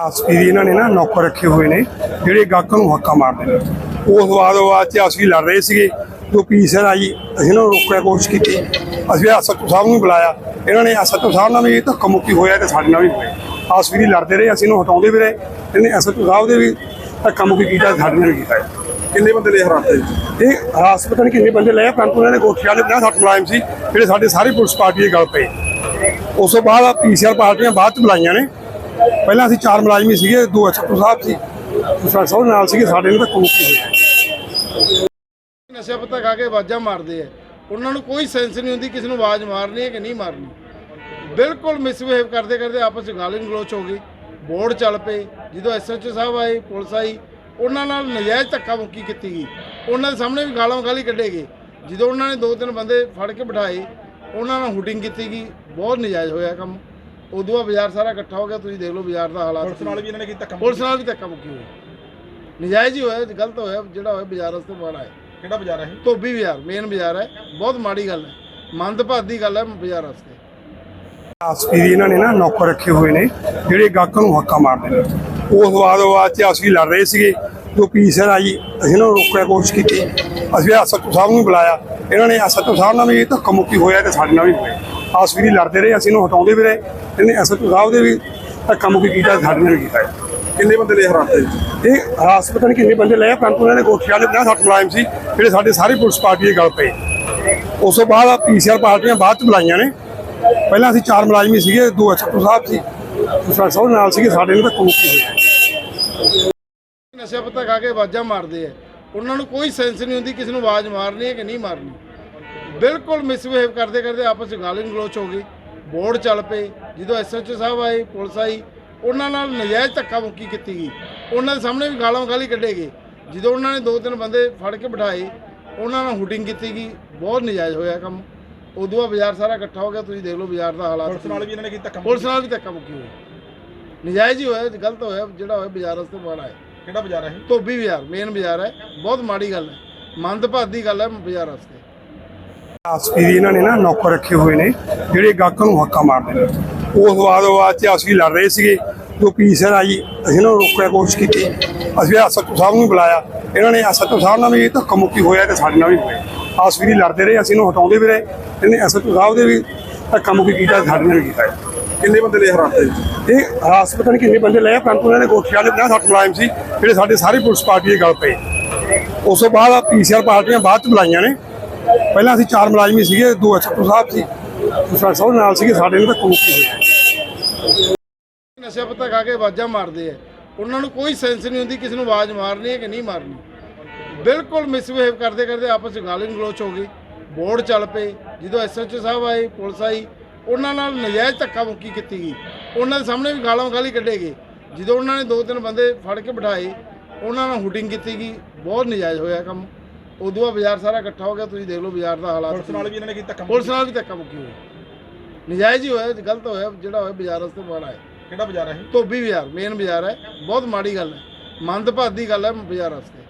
ਆਸਪੀ ਦੀ ਇਹਨਾਂ ਨੇ ਨਾ ਨੌਕਰ ਰੱਖੇ ਹੋਏ ਨੇ, ਜਿਹੜੇ ਗਾਹਕਾਂ ਨੂੰ ਹੱਕਾ ਮਾਰਦੇ ਨੇ। ਉਸ ਵਾਦ ਵਾਦ ਚ ਅਸੀਂ ਲੜ ਰਹੇ ਸੀਗੇ, ਜੋ ਪੀਸਰ ਆਈ, ਅਸੀਂ ਇਹਨਾਂ ਨੂੰ ਰੋਕਣ ਦੀ ਕੋਸ਼ਿਸ਼ ਕੀਤੀ। ਅਸੀਂ ਐਸਐਚਓ ਸਾਹਿਬ ਨੂੰ ਬੁਲਾਇਆ। ਇਹਨਾਂ ਨੇ ਐਸਐਚਓ ਸਾਹਿਬ ਨਾਲ ਵੀ ਧੱਕਾ ਮੁੱਕੀ ਹੋਇਆ ਤੇ ਸਾਡੇ ਨਾਲ ਵੀ ਹੋਇਆ। ਆਸਪੀ ਦੀ ਲੜਦੇ ਰਹੇ, ਅਸੀਂ ਇਹਨੂੰ ਹਟਾਉਂਦੇ ਵੀ ਰਹੇ। ਇਹਨੇ ਐਸਐਚਓ ਸਾਹਿਬ ਦੇ ਵੀ ਧੱਕਾ ਮੁੱਕੀ ਕੀਤਾ ਤੇ ਸਾਡੇ ਨਾਲ ਵੀ ਕੀਤਾ। ਕਿੰਨੇ ਬੰਦੇ ਲੈ ਹਰਾਤੇ ਇਹ ਹਰਾਸ ਪਤਾ ਨਹੀਂ ਕਿੰਨੇ ਬੰਦੇ ਲਏ ਪਰੰਤੂ ਇਹਨਾਂ ਨੇ ਗੋਠੀਆਂ ਦੇ 50 60 ਮੁਲਾਜ਼ਮ ਸੀ, ਜਿਹੜੇ ਸਾਡੇ ਸਾਰੇ ਪੁਲਿਸ ਪਾਰਟੀ ਦੇ ਗੱਲ ਪਏ ਉਸ ਤੋਂ ਬਾਅਦ ਪੀਸੀਆਰ ਪਾਰਟੀਆਂ ਬਾਅਦ ਚ ਬੁਲਾਈਆਂ ਨੇ। ਪਹਿਲਾਂ ਅਸੀਂ ਚਾਰ ਮੁਲਾਜ਼ਮੀ ਸੀਗੇ, ਦੋ ਐਸਪੀ ਸਾਹਿਬ ਸੀ, ਦੂਸਰਾ ਸਾਹਿਬ ਨਾਲ ਸੀਗੇ, ਸਾਡੇ ਨੂੰ ਤਾਂ ਕਮਿਟੀ ਹੋਈ ਨਸ਼ਾ ਪੱਤਾ ਖਾ ਕੇ ਆਵਾਜ਼ਾਂ ਮਾਰਦੇ ਆ। ਉਹਨਾਂ ਨੂੰ ਕੋਈ ਸੈਂਸ ਨਹੀਂ ਹੁੰਦੀ ਕਿਸੇ ਨੂੰ ਆਵਾਜ਼ ਮਾਰਨੀ ਹੈ ਕਿ ਨਹੀਂ ਮਾਰਨੀ। ਬਿਲਕੁਲ ਮਿਸਬਿਹੇਵ ਕਰਦੇ ਕਰਦੇ ਆਪਸ ਵਿੱਚ ਗਾਲੀ ਗਲੋਚ ਹੋ ਗਈ। ਬੋਰਡ ਚੱਲ ਪਏ, ਜਦੋਂ ਐਸਐਚਓ ਸਾਹਿਬ ਆਏ, ਪੁਲਿਸ ਆਈ, ਉਹਨਾਂ ਨਾਲ ਨਜਾਇਜ਼ ਧੱਕਾ ਮੁੱਕੀ ਕੀਤੀ ਗਈ। ਉਹਨਾਂ ਦੇ ਸਾਹਮਣੇ ਵੀ ਗਾਲਾਂ ਗਾਲੀ ਕੱਢੇ ਗਏ। ਜਦੋਂ ਉਹਨਾਂ ਨੇ ਦੋ ਤਿੰਨ ਬੰਦੇ ਫੜ ਕੇ ਬਿਠਾਏ, ਉਹਨਾਂ ਨਾਲ ਹੁਟਿੰਗ ਕੀਤੀ ਗਈ। ਬਹੁਤ ਨਜਾਇਜ਼ ਹੋਇਆ ਕੰਮ। ਉਦੋਂ ਬਾਅਦ ਬਾਜ਼ਾਰ ਸਾਰਾ ਇਕੱਠਾ ਹੋ ਗਿਆ ਤੁਸੀਂ ਦੇਖ ਲਓ ਬਾਜ਼ਾਰ ਦਾ ਹਾਲਾਤ ਪੁਲਿਸ ਨਾਲ ਵੀ ਇਹਨਾਂ ਨੇ ਕੀਤਾ ਕੰਮ? ਪੁਲਿਸ ਨਾਲ ਵੀ ਧੱਕਾ ਮੁੱਕੀ ਹੋਈ। ਨਜਾਇਜ਼ ਹੀ ਹੋਇਆ ਗਲਤ ਹੋਇਆ ਜਿਹੜਾ ਹੋਇਆ ਬਾਜ਼ਾਰ ਵਾਸਤੇ ਮਾੜਾ ਹੈ। ਕਿਹੜਾ ਬਾਜ਼ਾਰ ਹੈ ਇਹ? ਧੋਬੀ ਬਾਜ਼ਾਰ ਮੇਨ ਬਾਜ਼ਾਰ ਹੈ। ਬਹੁਤ ਮਾੜੀ ਗੱਲ ਹੈ। ਮੰਦਭਾਗੀ ਦੀ ਗੱਲ ਹੈ ਬਾਜ਼ਾਰ ਵਾਸਤੇ। ਆਸਪੀ ਦੀ ਇਹਨਾਂ ਨੇ ਨਾ ਨੌਕਰ ਰੱਖੇ ਹੋਏ ਨੇ ਜਿਹੜੇ ਗਾਹਕਾਂ ਨੂੰ ਹੱਕਾ ਮਾਰਦੇ ਨੇ। ਉਸ ਵਾਦ ਵਾਦ ਚ ਅਸੀਂ ਲੜ ਰਹੇ ਸੀਗੇ ਜੋ ਪੀਸਰ ਆਈ ਅਸੀਂ ਨੂੰ ਰੋਕਣ ਦੀ ਕੋਸ਼ਿਸ਼ ਕੀਤੀ। ਅਸੀਂ ਐਸਐਚਓ ਸਾਹਿਬ ਨੂੰ ਬੁਲਾਇਆ। ਇਹਨਾਂ ਨੇ ਐਸਐਚਓ ਸਾਹਿਬ ਨਾਲ ਵੀ ਧੱਕਾ ਮੁੱਕੀ ਹੋਇਆ ਤੇ ਸਾਡੇ ਨਾਲ ਵੀ ਹੋਇਆ। ਆਸਪੀ ਦੀ ਲੜਦੇ ਰਹੇ ਅਸੀਂ ਇਹਨੂੰ ਹਟਾਉਂਦੇ ਵੀ ਰਹੇ। ਇਹਨੇ ਐਸਐਚਓ ਸਾਹਿਬ ਦੇ ਵੀ ਧੱਕਾ ਮੁੱਕੀ ਕੀਤਾ ਸਾਡੇ ਨਾਲ ਵੀ ਕੀਤਾ। ਕਿੰਨੇ ਬੰਦੇ ਲੈ ਹਰਾਤੇ ਇਹ ਹਰਾਸ ਪਤਾ ਨਹੀਂ ਕਿੰਨੇ ਬੰਦੇ ਲਏ ਆ, ਪਰੰਤੂ ਇਹਨਾਂ ਨੇ ਗੋਠੀਆਂ ਦੇ 50 60 ਮੁਲਾਜ਼ਮ ਸੀ ਜਿਹੜੇ ਸਾਡੇ ਸਾਰੀ ਪੁਲਿਸ ਪਾਰਟੀ ਦੇ ਗੱਲ ਪਏ। ਉਸ ਤੋਂ ਬਾਅਦ ਪੀਸੀਆਰ ਪਾਰਟੀਆਂ ਬਾਅਦ ਚ ਬੁਲਾਈਆਂ ਨੇ। ਪਹਿਲਾਂ ਅਸੀਂ ਚਾਰ ਮੁਲਾਜ਼ਮ ਹੀ ਸੀਗੇ ਦੋ ਐਸਪੀ ਸਾਹਿਬ ਸੀ ਦੂਸਰਾ ਸਾਹਿਬ ਨਾਲ ਸੀਗੇ ਸਾਡੇ ਨੂੰ ਤਾਂ ਕਮਿਟੀ ਹੋਈ ਨਸ਼ਾ ਪੱਤਾ ਖਾ ਕੇ ਆਵਾਜ਼ਾਂ ਮਾਰਦੇ ਆ। ਉਹਨਾਂ ਨੂੰ ਕੋਈ ਸੈਂਸ ਨਹੀਂ ਹੁੰਦੀ ਕਿਸੇ ਨੂੰ ਆਵਾਜ਼ ਮਾਰਨੀ ਹੈ ਕਿ ਨਹੀਂ ਮਾਰਨੀ। ਬਿਲਕੁਲ ਮਿਸਬਿਹੇਵ ਕਰਦੇ ਕਰਦੇ ਆਪਸ ਵਿੱਚ ਗਾਲੀ ਗਲੋਚ ਹੋ ਗਈ। ਬੋਰਡ ਚੱਲ ਪਏ। ਜਦੋਂ ਐਸਐਚਓ ਸਾਹਿਬ ਆਏ ਪੁਲਿਸ ਆਈ ਉਹਨਾਂ ਨਾਲ ਨਜਾਇਜ਼ ਧੱਕਾ ਮੁੱਕੀ ਕੀਤੀ ਗਈ। ਉਹਨਾਂ ਦੇ ਸਾਹਮਣੇ ਵੀ ਗਾਲਾਂ ਗਾਲੀ ਕੱਢੇ ਗਏ। ਜਦੋਂ ਉਹਨਾਂ ਨੇ ਦੋ ਤਿੰਨ ਬੰਦੇ ਫੜ ਕੇ ਬਿਠਾਏ ਉਹਨਾਂ ਨਾਲ ਹੁਟਿੰਗ ਕੀਤੀ ਗਈ। ਬਹੁਤ ਨਜਾਇਜ਼ ਹੋਇਆ ਕੰਮ। ਉਦੋਂ ਬਾਅਦ ਬਾਜ਼ਾਰ ਸਾਰਾ ਇਕੱਠਾ ਹੋ ਗਿਆ। ਤੁਸੀਂ ਦੇਖ ਲਓ ਬਾਜ਼ਾਰ ਦਾ ਹਾਲਾਤ ਪੁਲਿਸ ਨਾਲ ਵੀ ਇਹਨਾਂ ਨੇ ਕੀਤਾ ਕੰਮ। ਪੁਲਿਸ ਨਾਲ ਵੀ ਧੱਕਾ ਮੁੱਕੀ ਹੋਈ। ਨਜਾਇਜ਼ ਹੀ ਹੋਇਆ ਗਲਤ ਹੋਇਆ ਜਿਹੜਾ ਹੋਇਆ ਬਾਜ਼ਾਰ ਵਾਸਤੇ ਮਾੜਾ ਹੈ ਕਿਹੜਾ ਬਾਜ਼ਾਰ ਹੈ? ਧੋਬੀ ਬਾਜ਼ਾਰ ਮੇਨ ਬਾਜ਼ਾਰ ਹੈ। ਬਹੁਤ ਮਾੜੀ ਗੱਲ ਹੈ। ਮੰਦਭਾਗੀ ਗੱਲ ਹੈ ਬਾਜ਼ਾਰ ਵਾਸਤੇ ਆਸਪੀ ਦੀ ਇਹਨਾਂ ਨੇ ਨਾ ਨੌਕਰ ਰੱਖੇ ਹੋਏ ਨੇ ਜਿਹੜੇ ਗਾਹਕਾਂ ਨੂੰ ਹੱਕਾ ਮਾਰਦੇ ਨੇ। ਉਸ ਵਾਦ ਵਾਦ ਚ ਅਸੀਂ ਲੜ ਰਹੇ ਸੀਗੇ ਜੋ ਪੀਸਰ ਆਈ ਅਸੀਂ ਨੂੰ ਰੋਕਣ ਕੋਸ਼ਿਸ਼ ਕੀਤੀ। ਅਸੀਂ ਐਸਐਚਓ ਸਾਹਿਬ ਨੂੰ ਬੁਲਾਇਆ। ਇਹਨਾਂ ਨੇ ਐਸਐਚਓ ਸਾਹਿਬ ਨਾਲ ਵੀ ਧੱਕਾ ਮੁੱਕੀ ਹੋਇਆ ਤੇ ਸਾਡੇ ਨਾਲ ਵੀ ਹੋਇਆ। ਆਸਪੀ ਦੀ ਲੜਦੇ ਰਹੇ ਅਸੀਂ ਇਹਨੂੰ ਹਟਾਉਂਦੇ ਵੀ ਰਹੇ। ਇਹਨੇ ਐਸਐਚਓ ਸਾਹਿਬ ਦੇ ਵੀ ਧੱਕਾ ਮੁੱਕੀ ਕੀਤਾ ਤੇ ਸਾਡੇ ਨਾਲ ਵੀ ਕੀਤਾ। ਕਿੰਨੇ ਬੰਦੇ ਲੈ ਹਰਾਤੇ ਇਹ ਹਰਾਸ ਪਤਾ ਨਹੀਂ ਕਿੰਨੇ ਬੰਦੇ ਲਏ ਪਰੰਤੂ ਇਹਨਾਂ ਨੇ ਗੋਠੀਆਂ ਦੇ 50 60 ਮੁਲਾਜ਼ਮ ਸੀ ਜਿਹੜੇ ਸਾਡੇ ਸਾਰੀ ਪੁਲਿਸ ਪਾਰਟੀ ਦੇ ਗੱਲ ਪਏ। ਉਸ ਤੋਂ ਬਾਅਦ ਪੀਸੀਆਰ ਪਾਰਟੀਆਂ ਬਾਅਦ ਚ ਬੁਲਾਈਆਂ ਨੇ। ਪਹਿਲਾਂ ਅਸੀਂ ਚਾਰ ਮੁਲਾਜ਼ਮੀ ਸੀਗੇ, ਦੋ ਐਸਪੀ ਸਾਹਿਬ ਸੀ, ਦੂਸਰਾ ਸਾਹਿਬ ਨਾਲ ਸੀਗੇ, ਸਾਡੇ ਨੂੰ ਤਾਂ ਕਮਿਟੀ ਹੋਈ ਨਸ਼ਾ ਪੱਤਾ ਖਾ ਕੇ ਆਵਾਜ਼ਾਂ ਮਾਰਦੇ ਆ। ਉਹਨਾਂ ਨੂੰ ਕੋਈ ਸੈਂਸ ਨਹੀਂ ਹੁੰਦੀ ਕਿਸੇ ਨੂੰ ਆਵਾਜ਼ ਮਾਰਨੀ ਹੈ ਕਿ ਨਹੀਂ ਮਾਰਨੀ। ਬਿਲਕੁਲ ਮਿਸਬਿਹੇਵ ਕਰਦੇ ਕਰਦੇ ਆਪਸ ਵਿੱਚ ਗਾਲੀ ਗਲੋਚ ਹੋ ਗਈ। ਬੋਰਡ ਚੱਲ ਪਏ, ਜਦੋਂ ਐਸਐਚਓ ਸਾਹਿਬ ਆਏ, ਪੁਲਿਸ ਆਈ, ਉਹਨਾਂ ਨਾਲ ਨਜਾਇਜ਼ ਧੱਕਾ ਮੁੱਕੀ ਕੀਤੀ ਗਈ। ਉਹਨਾਂ ਦੇ ਸਾਹਮਣੇ ਵੀ ਗਾਲਾਂ ਗਾਲੀ ਕੱਢੇ ਗਏ। ਜਦੋਂ ਉਹਨਾਂ ਨੇ ਦੋ ਤਿੰਨ ਬੰਦੇ ਫੜ ਕੇ ਬਿਠਾਏ, ਉਹਨਾਂ ਨਾਲ ਹੁਟਿੰਗ ਕੀਤੀ ਗਈ। ਬਹੁਤ ਨਜਾਇਜ਼ ਹੋਇਆ ਕੰਮ। ਉਦੋਂ ਬਾਅਦ ਬਾਜ਼ਾਰ ਸਾਰਾ ਇਕੱਠਾ ਹੋ ਗਿਆ ਤੁਸੀਂ ਦੇਖ ਲਓ ਬਾਜ਼ਾਰ ਦਾ ਹਾਲਾਤ ਪੁਲਿਸ ਨਾਲ ਵੀ ਇਹਨਾਂ ਨੇ ਕੀਤਾ ਕੰਮ? ਪੁਲਿਸ ਨਾਲ ਵੀ ਧੱਕਾ ਮੁੱਕੀ ਹੋਈ। ਨਜਾਇਜ਼ ਹੀ ਹੋਇਆ ਗਲਤ ਹੋਇਆ ਜਿਹੜਾ ਹੋਇਆ ਬਾਜ਼ਾਰ ਵਾਸਤੇ ਮਾੜਾ ਹੈ। ਕਿਹੜਾ ਬਾਜ਼ਾਰ ਹੈ? ਧੋਬੀ ਬਾਜ਼ਾਰ ਮੇਨ ਬਾਜ਼ਾਰ ਹੈ ਬਹੁਤ ਮਾੜੀ ਗੱਲ ਹੈ ਮੰਦਭਾਗੀ ਦੀ ਗੱਲ ਹੈ ਬਾਜ਼ਾਰ ਵਾਸਤੇ।